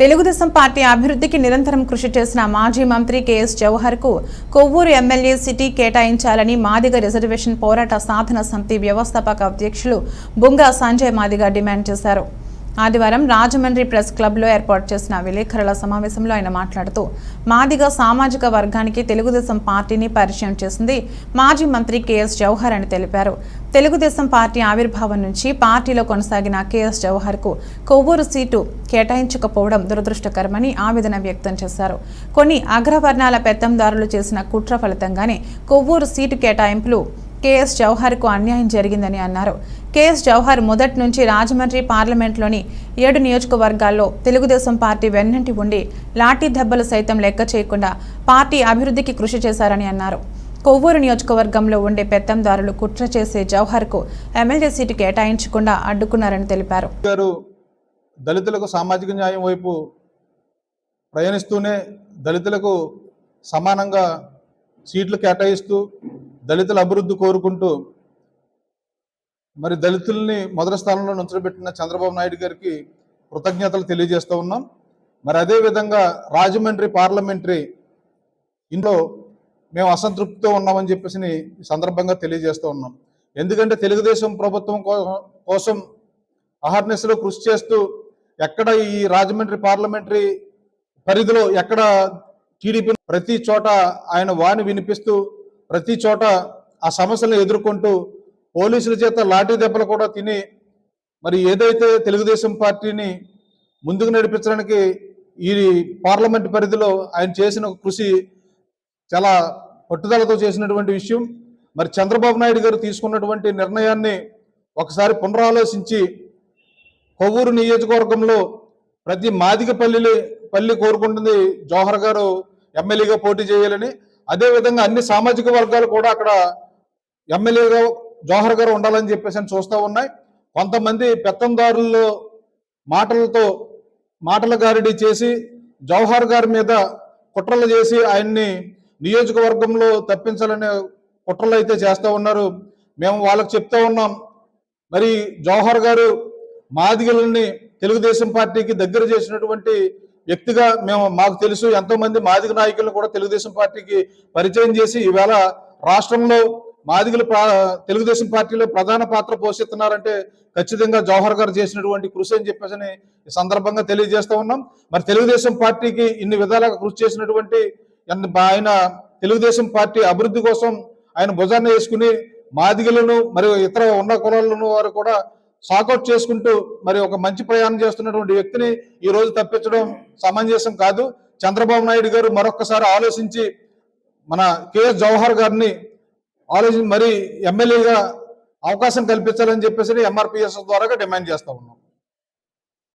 Telugu Desam party అభివృద్ధికి నిరంతరం కృషి చేసిన మాజీ మంత్రి కెఎస్ జవహర్కు కొవ్వూరు ఎమ్మెల్యే సిటీ కేటాయించాలని మాదిగ రిజర్వేషన్ పోరాట సాధన సమితి వ్యవస్థాపక అధ్యక్షులు బుంగా సంజయ్ మాదిగ డిమాండ్ చేశారు. ఆదివారం రాజమండ్రి ప్రెస్ క్లబ్లో ఏర్పాటు చేసిన విలేకరుల సమావేశంలో ఆయన మాట్లాడుతూ మాదిగ సామాజిక వర్గానికి తెలుగుదేశం పార్టీని పరిచయం చేసింది మాజీ మంత్రి కెఎస్ జవహర్ అని తెలిపారు. తెలుగుదేశం పార్టీ ఆవిర్భావం నుంచి పార్టీలో కొనసాగిన కెఎస్ జవహర్కు కొవ్వూరు సీటు కేటాయించకపోవడం దురదృష్టకరమని ఆవేదన వ్యక్తం చేశారు. కొన్ని అగ్రవర్ణాల పెత్తందారులు చేసిన కుట్ర ఫలితంగానే కొవ్వూరు సీటు కేటాయింపులు కేఎస్ జవహర్కు అన్యాయం జరిగిందని అన్నారు. కేఎస్ జవహర్ మొదటి నుంచి రాజమండ్రి పార్లమెంట్లోని ఏడు నియోజకవర్గాల్లో తెలుగుదేశం పార్టీ వెన్నంటి ఉండి లాఠీ దెబ్బలు సైతం లెక్క చేయకుండా పార్టీ అభివృద్ధికి కృషి చేశారని అన్నారు. కొవ్వూరు నియోజకవర్గంలో ఉండే పెత్తందారులు కుట్ర చేసే జవహర్కు ఎమ్మెల్యే సీటు కేటాయించకుండా అడ్డుకున్నారని తెలిపారు. గారు దళితులకు సామాజిక న్యాయం వైపు ప్రయాణిస్తూనే దళితులకు సమానంగా సీట్లు కేటాయిస్తూ దళితుల అభివృద్ధి కోరుకుంటూ మరి దళితుల్ని మొదటి స్థానంలో నుంచబెట్టిన చంద్రబాబు నాయుడు గారికి కృతజ్ఞతలు తెలియజేస్తూ ఉన్నాం. మరి అదే విధంగా రాజమండ్రి పార్లమెంటరీ ఇంట్లో మేము అసంతృప్తితో ఉన్నామని చెప్పేసి ఈ సందర్భంగా తెలియజేస్తూ ఉన్నాం. ఎందుకంటే తెలుగుదేశం ప్రభుత్వం కోసం అహర్నిశలో కృషి చేస్తూ ఎక్కడ ఈ రాజమండ్రి పార్లమెంటరీ పరిధిలో ఎక్కడ టీడీపీ ప్రతి చోట ఆయన వాణి వినిపిస్తూ ప్రతి చోట ఆ సమస్యలను ఎదుర్కొంటూ పోలీసుల చేత లాఠీ దెబ్బలు కూడా తిని మరి ఏదైతే తెలుగుదేశం పార్టీని ముందుకు నడిపించడానికి ఈ పార్లమెంట్ పరిధిలో ఆయన చేసిన కృషి చాలా పట్టుదలతో చేసినటువంటి విషయం. మరి చంద్రబాబు నాయుడు గారు తీసుకున్నటువంటి నిర్ణయాన్ని ఒకసారి పునరాలోచించి కొవ్వూరు నియోజకవర్గంలో ప్రతి మాదిగ పల్లి పల్లి కోరుకుంటుంది జవహర్ గారు ఎమ్మెల్యేగా పోటీ చేయాలని అదే విధంగా అన్ని సామాజిక వర్గాలు కూడా అక్కడ ఎమ్మెల్యేగా జవహర్ గారు ఉండాలని చెప్పేసి అని చూస్తూ ఉన్నాయి. కొంతమంది పెత్తందారుల్లో మాటలతో మాటల గారిడి చేసి జవహర్ గారి మీద కుట్రలు చేసి ఆయన్ని నియోజకవర్గంలో తప్పించాలనే కుట్రలు అయితే చేస్తూ ఉన్నారు. మేము వాళ్ళకి చెప్తా ఉన్నాం. మరి జవహర్ గారు మాదిగలని తెలుగుదేశం పార్టీకి దగ్గర చేసినటువంటి వ్యక్తిగా మేము మాకు తెలుసు ఎంతో మంది మాదిగ నాయకులను కూడా తెలుగుదేశం పార్టీకి పరిచయం చేసి ఈవేళ రాష్ట్రంలో మాదిగలు తెలుగుదేశం పార్టీలో ప్రధాన పాత్ర పోషిస్తున్నారంటే ఖచ్చితంగా జవహర్ గారు చేసినటువంటి కృషి అని చెప్పేసి ఈ సందర్భంగా తెలియజేస్తా ఉన్నాం. మరి తెలుగుదేశం పార్టీకి ఇన్ని విధాలుగా కృషి చేసినటువంటి ఆయన తెలుగుదేశం పార్టీ అభివృద్ధి కోసం ఆయన భుజాన్ని వేసుకుని మాదిగలను మరియు ఇతర ఉన్న కులాలను వారు కూడా సాకౌట్ చేసుకుంటూ మరి ఒక మంచి ప్రయాణం చేస్తున్నటువంటి వ్యక్తిని ఈ రోజు తప్పించడం సమంజసం కాదు. చంద్రబాబు నాయుడు గారు మరొకసారి ఆలోచించి మన కేఎస్ జవహర్ గారిని ఆలోచించి మరి ఎమ్మెల్యేగా అవకాశం కల్పించాలని చెప్పేసి ఎంఆర్పిఎస్ ద్వారా డిమాండ్ చేస్తా ఉన్నాం.